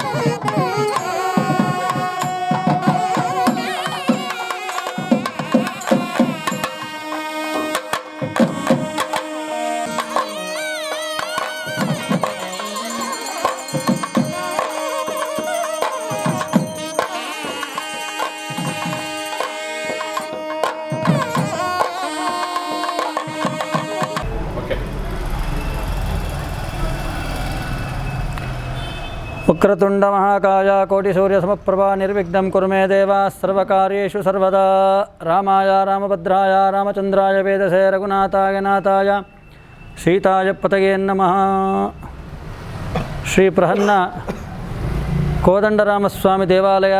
Hey! ವಕ್ರತುಂಡಮಹಾಕಾಯ ಕೋಟಿಸೂರ್ಯಸಮಪ್ರಭಾ ನಿರ್ವಿಘ್ನಂ ಕುರುಮೇ ದೇವ ಸರ್ವಕಾರ್ಯೇಷು ಸರ್ವದಾ ರಾಮಾಯ ರಾಮಭದ್ರಾಯ ರಾಮಚಂದ್ರಾಯ ವೇದಸೆ ರಘುನಾಥಾಯ ನಾಥಾಯ ಸೀತಾಯ ಪತಯೇ ನಮಃ ಶ್ರೀ ಪ್ರಹನ್ನ ಕೋದಂಡರಾಮಸ್ವಾಮಿ ದೇವಾಲಯ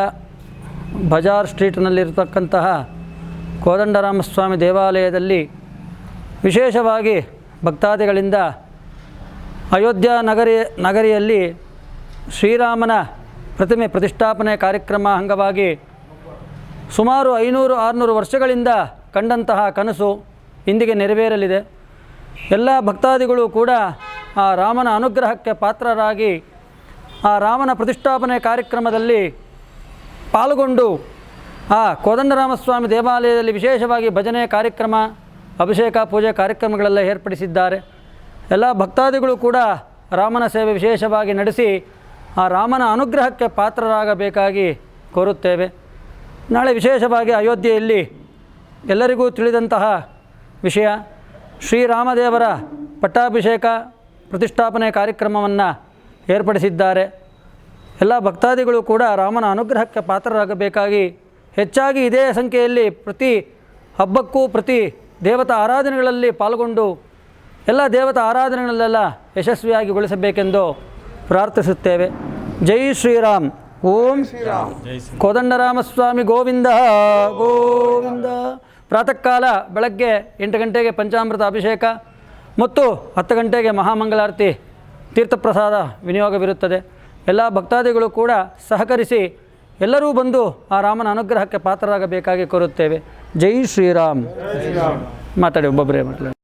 ಬಜಾರ್ ಸ್ಟ್ರೀಟ್ನಲ್ಲಿರತಕ್ಕಂತಹ ಕೋದಂಡರಾಮಸ್ವಾಮಿ ದೇವಾಲಯದಲ್ಲಿ ವಿಶೇಷವಾಗಿ ಭಕ್ತಾದಿಗಳಿಂದ ಅಯೋಧ್ಯ ನಗರಿ, ನಗರಿಯಲ್ಲಿ ಶ್ರೀರಾಮನ ಪ್ರತಿಮೆ ಪ್ರತಿಷ್ಠಾಪನೆ ಕಾರ್ಯಕ್ರಮ ಅಂಗವಾಗಿ ಸುಮಾರು ಐನೂರು ಆರುನೂರು ವರ್ಷಗಳಿಂದ ಕಂಡಂತಹ ಕನಸು ಇಂದಿಗೆ ನೆರವೇರಲಿದೆ. ಎಲ್ಲ ಭಕ್ತಾದಿಗಳು ಕೂಡ ಆ ರಾಮನ ಅನುಗ್ರಹಕ್ಕೆ ಪಾತ್ರರಾಗಿ ಆ ರಾಮನ ಪ್ರತಿಷ್ಠಾಪನೆ ಕಾರ್ಯಕ್ರಮದಲ್ಲಿ ಪಾಲ್ಗೊಂಡು ಆ ಕೋದಂಡರಾಮಸ್ವಾಮಿ ದೇವಾಲಯದಲ್ಲಿ ವಿಶೇಷವಾಗಿ ಭಜನೆ ಕಾರ್ಯಕ್ರಮ, ಅಭಿಷೇಕ, ಪೂಜೆ ಕಾರ್ಯಕ್ರಮಗಳೆಲ್ಲ ಏರ್ಪಡಿಸಿದ್ದಾರೆ. ಎಲ್ಲ ಭಕ್ತಾದಿಗಳು ಕೂಡ ರಾಮನ ಸೇವೆ ವಿಶೇಷವಾಗಿ ನಡೆಸಿ ಆ ರಾಮನ ಅನುಗ್ರಹಕ್ಕೆ ಪಾತ್ರರಾಗಬೇಕಾಗಿ ಕೋರುತ್ತೇವೆ. ನಾಳೆ ವಿಶೇಷವಾಗಿ ಅಯೋಧ್ಯೆಯಲ್ಲಿ ಎಲ್ಲರಿಗೂ ತಿಳಿದಂತಹ ವಿಷಯ ಶ್ರೀರಾಮದೇವರ ಪಟ್ಟಾಭಿಷೇಕ ಪ್ರತಿಷ್ಠಾಪನೆ ಕಾರ್ಯಕ್ರಮವನ್ನು ಏರ್ಪಡಿಸಿದ್ದಾರೆ. ಎಲ್ಲ ಭಕ್ತಾದಿಗಳು ಕೂಡ ರಾಮನ ಅನುಗ್ರಹಕ್ಕೆ ಪಾತ್ರರಾಗಬೇಕಾಗಿ ಹೆಚ್ಚಾಗಿ ಇದೇ ಸಂಖ್ಯೆಯಲ್ಲಿ ಪ್ರತಿ ಹಬ್ಬಕ್ಕೂ ಪ್ರತಿ ದೇವತಾ ಆರಾಧನೆಗಳಲ್ಲಿ ಪಾಲ್ಗೊಂಡು ಎಲ್ಲ ದೇವತಾ ಆರಾಧನೆಗಳಲ್ಲೆಲ್ಲ ಯಶಸ್ವಿಯಾಗಿಗೊಳಿಸಬೇಕೆಂದು ಪ್ರಾರ್ಥಿಸುತ್ತೇವೆ. ಜೈ ಶ್ರೀರಾಮ್. ಓಂ ಕೋದಂಡರಾಮಸ್ವಾಮಿ ಗೋವಿಂದ. ಗೋವಿಂದ. ಪ್ರಾತಃ ಕಾಲ ಬೆಳಗ್ಗೆ ಎಂಟು ಗಂಟೆಗೆ ಪಂಚಾಮೃತ ಅಭಿಷೇಕ ಮತ್ತು ಹತ್ತು ಗಂಟೆಗೆ ಮಹಾಮಂಗಳಾರತಿ ತೀರ್ಥಪ್ರಸಾದ ವಿನಿಯೋಗವಿರುತ್ತದೆ. ಎಲ್ಲ ಭಕ್ತಾದಿಗಳು ಕೂಡ ಸಹಕರಿಸಿ ಎಲ್ಲರೂ ಬಂದು ಆ ರಾಮನ ಅನುಗ್ರಹಕ್ಕೆ ಪಾತ್ರರಾಗಬೇಕಾಗಿ ಕೋರುತ್ತೇವೆ. ಜೈ ಶ್ರೀರಾಮ್. ಮಾತಾಡಿ ಒಬ್ಬೊಬ್ಬರೇ ಮಾತಾಡಿ.